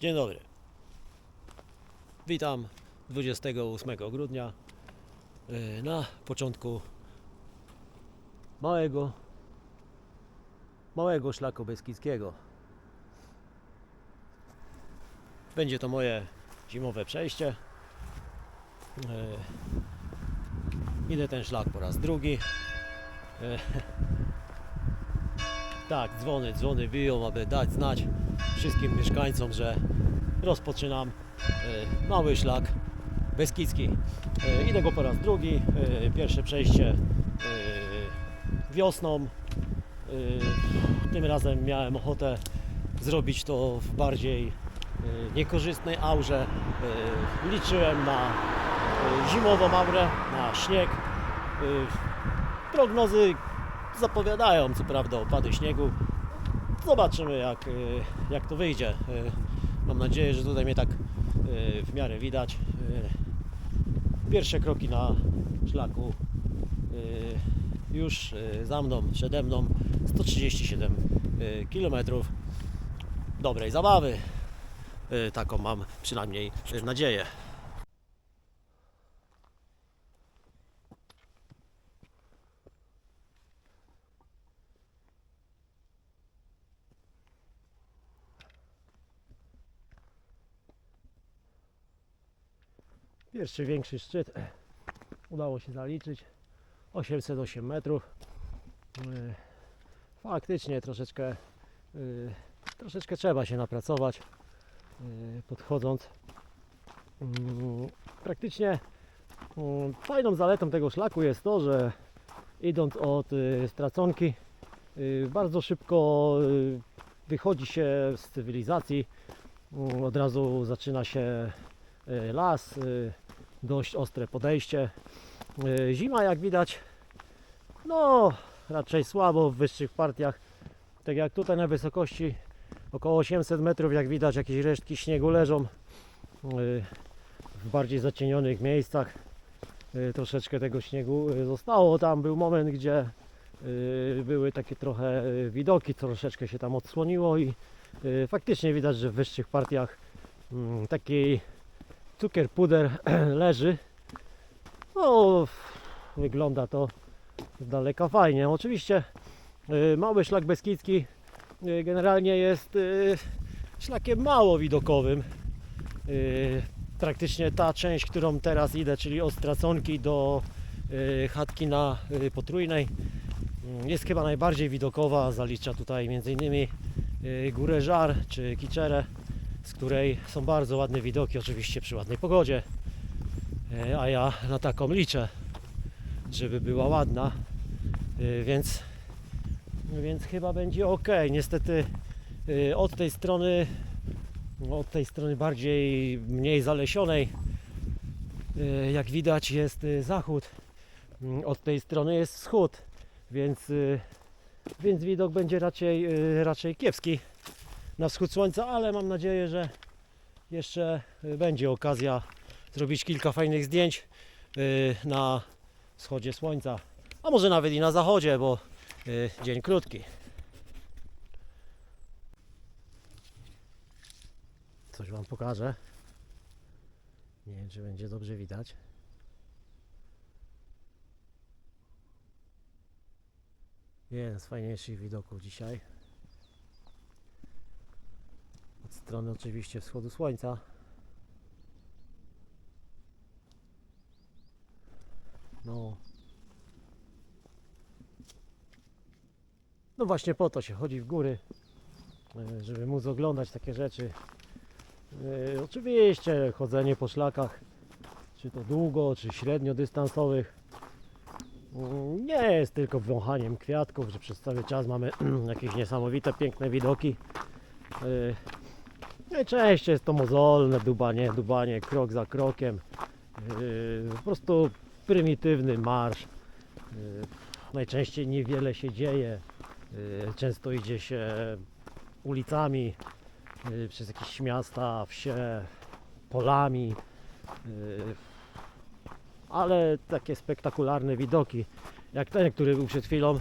Dzień dobry. Witam 28 grudnia yy, na początku małego małego szlaku beskidzkiego. Będzie to moje zimowe przejście. Yy, Idę ten szlak po raz drugi. Yy, Tak, dzwony, dzwony biją, aby dać znać wszystkim mieszkańcom, że rozpoczynam e, mały szlak Beskidzki. E, Idę go po raz drugi. E, Pierwsze przejście wiosną. Tym razem miałem ochotę zrobić to w bardziej niekorzystnej aurze. Liczyłem na zimową aurę, na śnieg. Prognozy zapowiadają co prawda opady śniegu. Zobaczymy jak, y, jak to wyjdzie. Y, Mam nadzieję, że tutaj mnie tak y, w miarę widać. Pierwsze kroki na szlaku już za mną, przede mną 137 km dobrej zabawy. Taką mam przynajmniej nadzieję. Pierwszy większy szczyt udało się zaliczyć 808 metrów. Yy, Faktycznie troszeczkę yy, troszeczkę trzeba się napracować yy, podchodząc. Mm, Praktycznie mm, fajną zaletą tego szlaku jest to, że idąc od y, straconki y, bardzo szybko y, wychodzi się z cywilizacji. Mm, Od razu zaczyna się y, las, y, dość ostre podejście. Y, Zima jak widać, no raczej słabo w wyższych partiach. Tak jak tutaj na wysokości około 800 metrów, jak widać jakieś resztki śniegu leżą y, w bardziej zacienionych miejscach. Y, Troszeczkę tego śniegu zostało. Tam był moment, gdzie były takie trochę widoki, troszeczkę się tam odsłoniło i faktycznie widać, że w wyższych partiach mm, taki cukier puder leży. No, wygląda to z daleka fajnie. Oczywiście y, mały szlak beskidzki y, generalnie jest y, szlakiem mało widokowym. Praktycznie ta część, którą teraz idę, czyli od Straconki do chatki na Potrójnej mm, jest chyba najbardziej widokowa. Zalicza tutaj m.in. Górę Żar czy Kiczerę z której są bardzo ładne widoki, oczywiście przy ładnej pogodzie. E, A ja na taką liczę, żeby była ładna, E, więc, więc chyba będzie ok. Niestety e, od tej strony, od tej strony bardziej mniej zalesionej, jak widać jest zachód, Mm, od tej strony jest wschód, więc, więc widok będzie raczej, raczej kiepski na wschód słońca, ale mam nadzieję, że jeszcze y, będzie okazja zrobić kilka fajnych zdjęć y, na wschodzie słońca, a może nawet i na zachodzie, bo y, dzień krótki. Coś Wam pokażę. Nie wiem, czy będzie dobrze widać. Jeden z fajniejszych widoków dzisiaj. Od strony oczywiście wschodu słońca. No. No właśnie po to się chodzi w góry, e, żeby móc oglądać takie rzeczy. E, Oczywiście chodzenie po szlakach, czy to długo, czy średnio dystansowych, mm, nie jest tylko wąchaniem kwiatków, że przez cały czas mamy jakieś niesamowite, piękne widoki. Najczęściej jest to mozolne dubanie, dubanie krok za krokiem. Yy, po prostu prymitywny marsz. Yy, najczęściej niewiele się dzieje. Yy, często idzie się ulicami yy, przez jakieś miasta, wsie, polami. Yy, ale takie spektakularne widoki, jak ten, który był przed chwilą,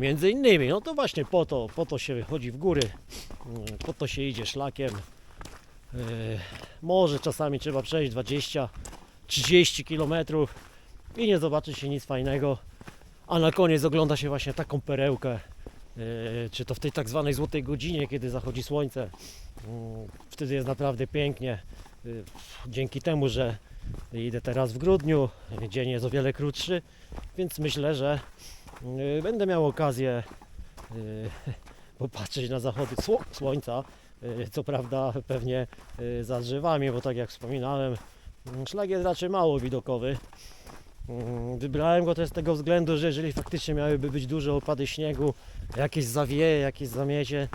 między innymi, no to właśnie po to, po to się wychodzi w góry. Mm, Po to się idzie szlakiem, Yy, może czasami trzeba przejść 20, 30 km i nie zobaczy się nic fajnego, a na koniec ogląda się właśnie taką perełkę, yy, czy to w tej tak zwanej złotej godzinie, kiedy zachodzi słońce. Yy, Wtedy jest naprawdę pięknie. Dzięki temu, że idę teraz w grudniu, dzień jest o wiele krótszy, więc myślę, że będę miał okazję yy, popatrzeć na zachody sło- słońca. Yy, Co prawda pewnie za drzewami, bo tak jak wspominałem, mm, szlak jest raczej mało widokowy. Mm, Wybrałem go też z tego względu, że jeżeli faktycznie miałyby być duże opady śniegu, jakieś zawieje, jakieś zamiecie,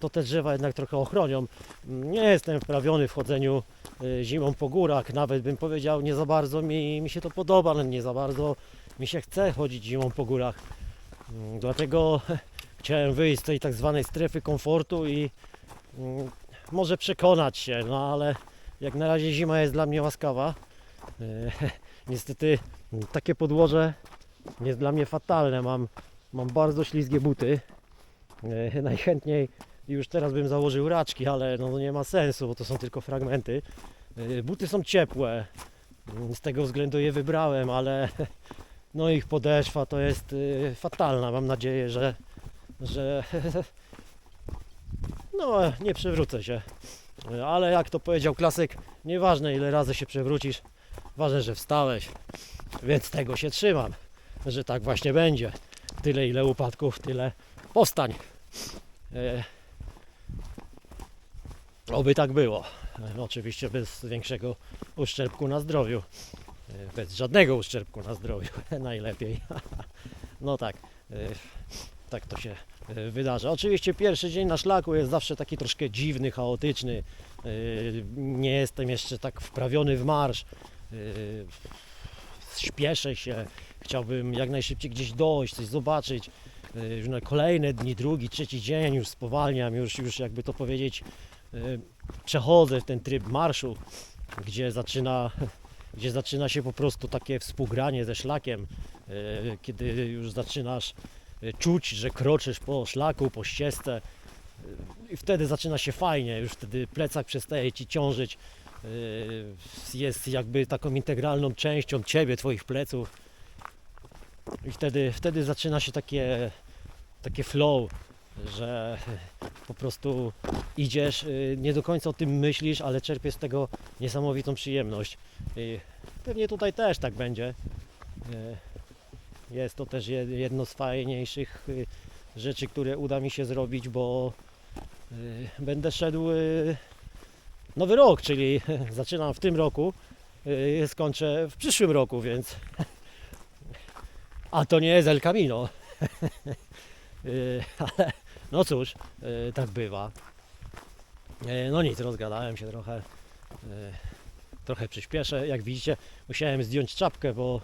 to te drzewa jednak trochę ochronią. Mm, Nie jestem wprawiony w chodzeniu zimą po górach, nawet bym powiedział, nie za bardzo mi, mi się to podoba, nie za bardzo mi się chce chodzić zimą po górach. Mm, Dlatego chciałem wyjść z tej tak zwanej strefy komfortu i mm, może przekonać się, no ale jak na razie zima jest dla mnie łaskawa. E, Niestety mm, takie podłoże jest dla mnie fatalne. Mam, mam bardzo ślizgie buty. E, Najchętniej już teraz bym założył raczki, ale no nie ma sensu, bo to są tylko fragmenty. E, Buty są ciepłe. Z tego względu je wybrałem, ale no ich podeszwa to jest e, fatalna. Mam nadzieję, że, że no nie przewrócę się. Ale jak to powiedział klasyk, nieważne ile razy się przewrócisz, ważne, że wstałeś. Więc tego się trzymam, że tak właśnie będzie. Tyle ile upadków, tyle powstań. E, oby tak było. E, oczywiście bez większego uszczerbku na zdrowiu. E, bez żadnego uszczerbku na zdrowiu. Najlepiej. no tak. E, tak to się e, wydarza. Oczywiście pierwszy dzień na szlaku jest zawsze taki troszkę dziwny, chaotyczny. Nie jestem jeszcze tak wprawiony w marsz. Śpieszę się, chciałbym jak najszybciej gdzieś dojść, coś zobaczyć. Już na kolejne dni, drugi, trzeci dzień już spowalniam, już, już jakby to powiedzieć, przechodzę w ten tryb marszu, gdzie zaczyna, gdzie zaczyna się po prostu takie współgranie ze szlakiem, e, kiedy już zaczynasz e, czuć, że kroczysz po szlaku, po ścieżce e, i wtedy zaczyna się fajnie, już wtedy plecak przestaje Ci ciążyć, jest jakby taką integralną częścią Ciebie, Twoich pleców. I wtedy, wtedy zaczyna się takie, takie flow, że po prostu idziesz, y, nie do końca o tym myślisz, ale czerpiesz z tego niesamowitą przyjemność. I pewnie tutaj też tak będzie. Y, Jest to też je- jedno z fajniejszych y, rzeczy, które uda mi się zrobić, bo y, będę szedł y, nowy rok, czyli zaczynam w tym roku, y, skończę w przyszłym roku, więc a to nie jest El Camino. Y, Ale no cóż, y, tak bywa. Y, No nic, rozgadałem się trochę. y, Trochę przyspieszę. Jak widzicie, musiałem zdjąć czapkę, bo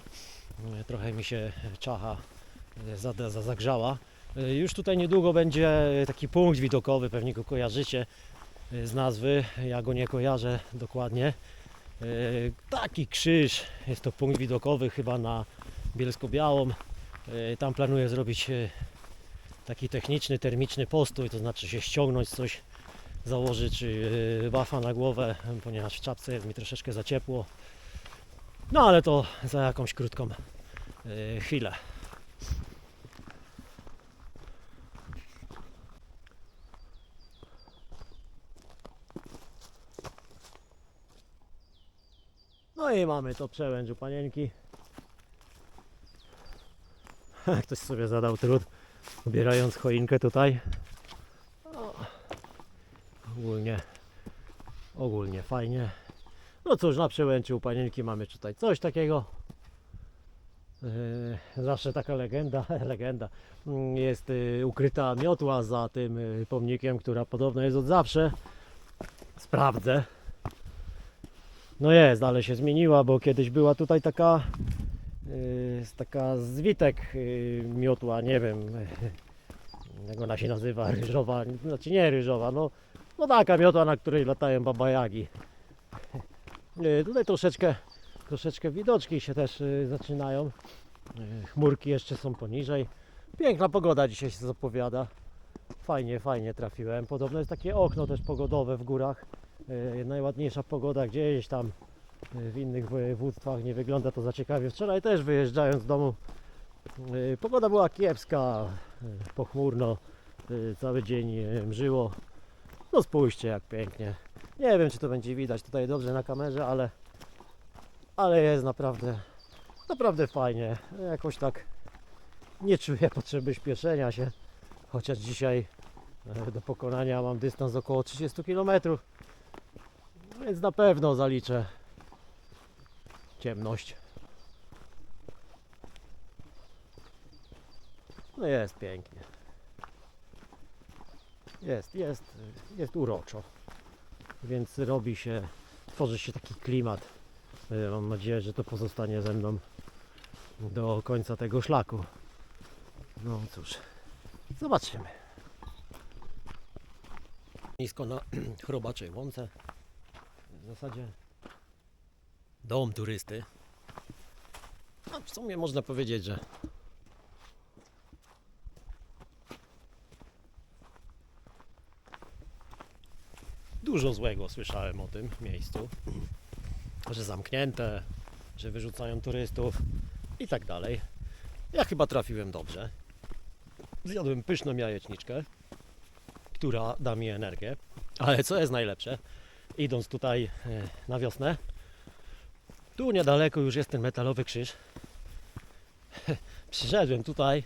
y, trochę mi się czacha y, za- za- zagrzała. Y, Już tutaj niedługo będzie taki punkt widokowy, pewnie go kojarzycie y, z nazwy. Ja go nie kojarzę dokładnie. Y, Taki krzyż, jest to punkt widokowy chyba na Bielsko-Białą. Y, Tam planuję zrobić y, taki techniczny, termiczny postój, to znaczy się ściągnąć coś, założyć y, bafa na głowę, ponieważ w czapce jest mi troszeczkę za ciepło. No ale to za jakąś krótką y, chwilę. No i mamy to przełęcz u panienki. Ktoś sobie zadał trud, ubierając choinkę tutaj. Ogólnie, ogólnie fajnie. No cóż, na przełęczy u panienki mamy tutaj coś takiego. Yy, Zawsze taka legenda, legenda. Jest yy, ukryta miotła za tym yy, pomnikiem, która podobno jest od zawsze. Sprawdzę. No jest, ale się zmieniła, bo kiedyś była tutaj taka yy, taka zwitek yy, miotła, nie wiem jak ona się nazywa, ryżowa, znaczy nie ryżowa, no, no taka miotła, na której latają babajagi. Yy, tutaj troszeczkę, troszeczkę widoczki się też zaczynają. Chmurki jeszcze są poniżej. Piękna pogoda dzisiaj się zapowiada. Fajnie, fajnie trafiłem. Podobno jest takie okno też pogodowe w górach. najładniejsza pogoda gdzieś tam w innych województwach nie wygląda to za ciekawie. Wczoraj też wyjeżdżając z domu e, pogoda była kiepska, e, pochmurno, e, cały dzień mrzyło. No spójrzcie jak pięknie. Nie wiem czy to będzie widać tutaj dobrze na kamerze, ale ale jest naprawdę naprawdę fajnie. Jakoś tak nie czuję potrzeby śpieszenia się, chociaż dzisiaj do pokonania mam dystans około 30 km, więc na pewno zaliczę ciemność. No jest pięknie. Jest, jest, jest uroczo. Więc robi się, tworzy się taki klimat. E, Mam nadzieję, że to pozostanie ze mną do końca tego szlaku. No cóż, zobaczymy. Nisko na chrobaczej łące. W zasadzie dom turysty. No, w sumie można powiedzieć, że dużo złego słyszałem o tym miejscu. Że zamknięte, że wyrzucają turystów i tak dalej. Ja chyba trafiłem dobrze. Zjadłem pyszną jajeczniczkę, która da mi energię. Ale co jest najlepsze, idąc tutaj e, na wiosnę, tu niedaleko już jest ten metalowy krzyż. Przyszedłem tutaj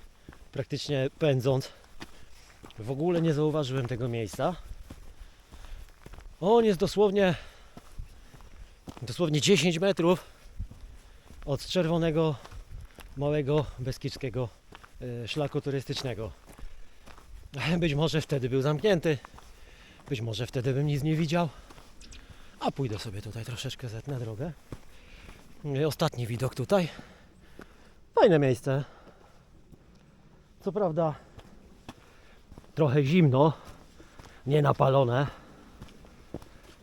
praktycznie pędząc. W ogóle nie zauważyłem tego miejsca. On jest dosłownie dosłownie 10 metrów od czerwonego małego beskidzkiego e, szlaku turystycznego. Być może wtedy był zamknięty, być może wtedy bym nic nie widział. A pójdę sobie tutaj troszeczkę zetnę drogę. E, Ostatni widok tutaj. Fajne miejsce. Co prawda trochę zimno, nie napalone,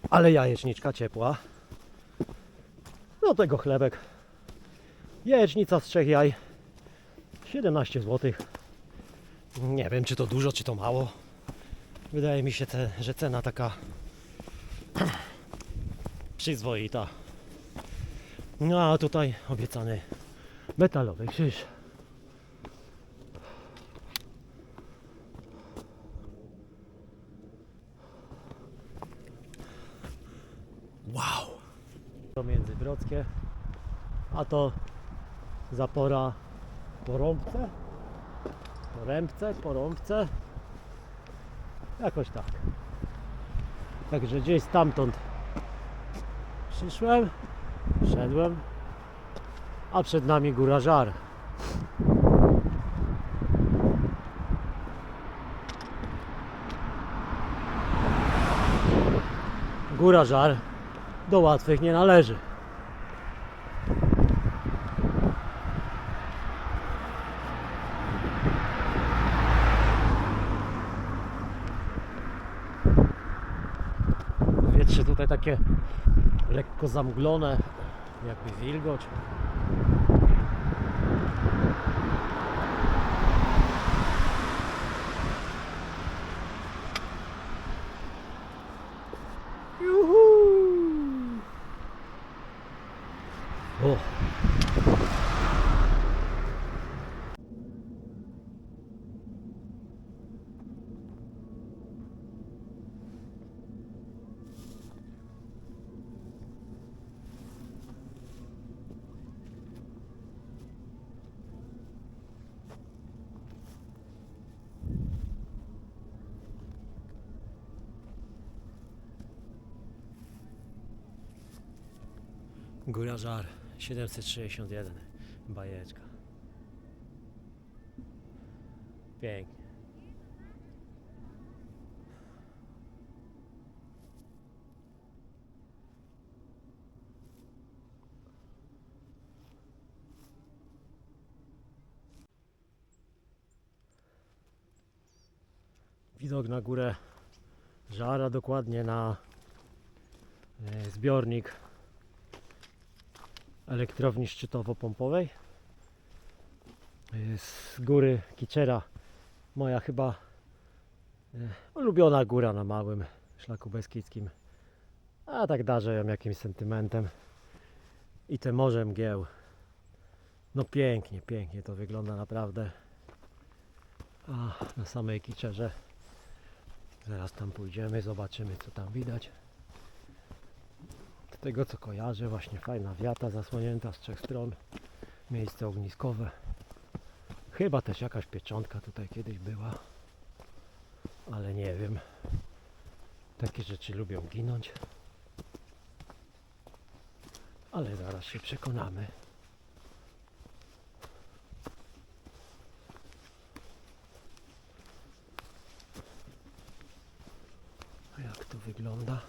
ale jajeczniczka ciepła. Do tego chlebek Jajecznica z trzech jaj 17 zł. Nie wiem czy to dużo, czy to mało. Wydaje mi się, że cena taka przyzwoita. No a tutaj obiecany metalowy krzyż. Wow! To Międzybrodzkie, a to zapora porąbce, porębce, porąbce, jakoś tak. Także gdzieś stamtąd przyszłem, wszedłem, a przed nami góra żar. Góra żar do łatwych nie należy. Wietrze tutaj takie lekko zamglone, jakby wilgoć. Juhu! O. Góra Żar 761 bajeczka. Pięknie. Widok na górę Żara dokładnie na e, zbiornik elektrowni szczytowo-pompowej. Z góry Kiczera, moja chyba y, ulubiona góra na małym szlaku beskidzkim. A tak darzę ją jakimś sentymentem. I te morze mgieł. No pięknie, pięknie to wygląda naprawdę. A na samej kiczerze zaraz tam pójdziemy, zobaczymy co tam widać. Tego co kojarzę, właśnie fajna wiata zasłonięta z trzech stron. Miejsce ogniskowe. Chyba też jakaś pieczątka tutaj kiedyś była. Ale nie wiem. Takie rzeczy lubią ginąć. Ale zaraz się przekonamy. A jak to wygląda?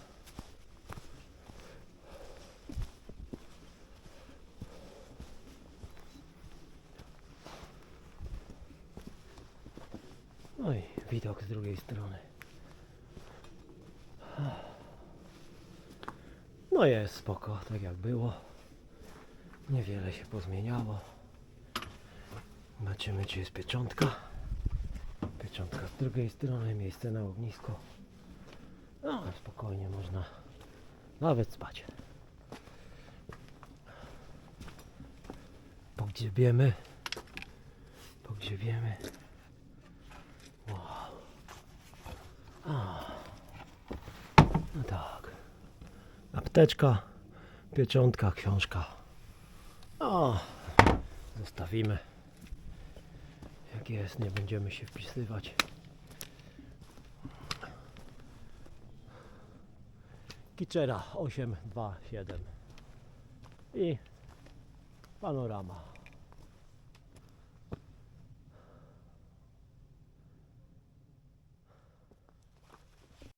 No i widok z drugiej strony. No jest spoko, tak jak było. Niewiele się pozmieniało. Zobaczymy czy jest pieczątka. Pieczątka z drugiej strony, miejsce na ognisko. No spokojnie można nawet spać. Pogrzebiemy. Pogrzebiemy. Wow. A. No tak. Apteczka, pieczątka, książka. O, zostawimy. Jak jest, nie będziemy się wpisywać. Kiczera 827 i panorama.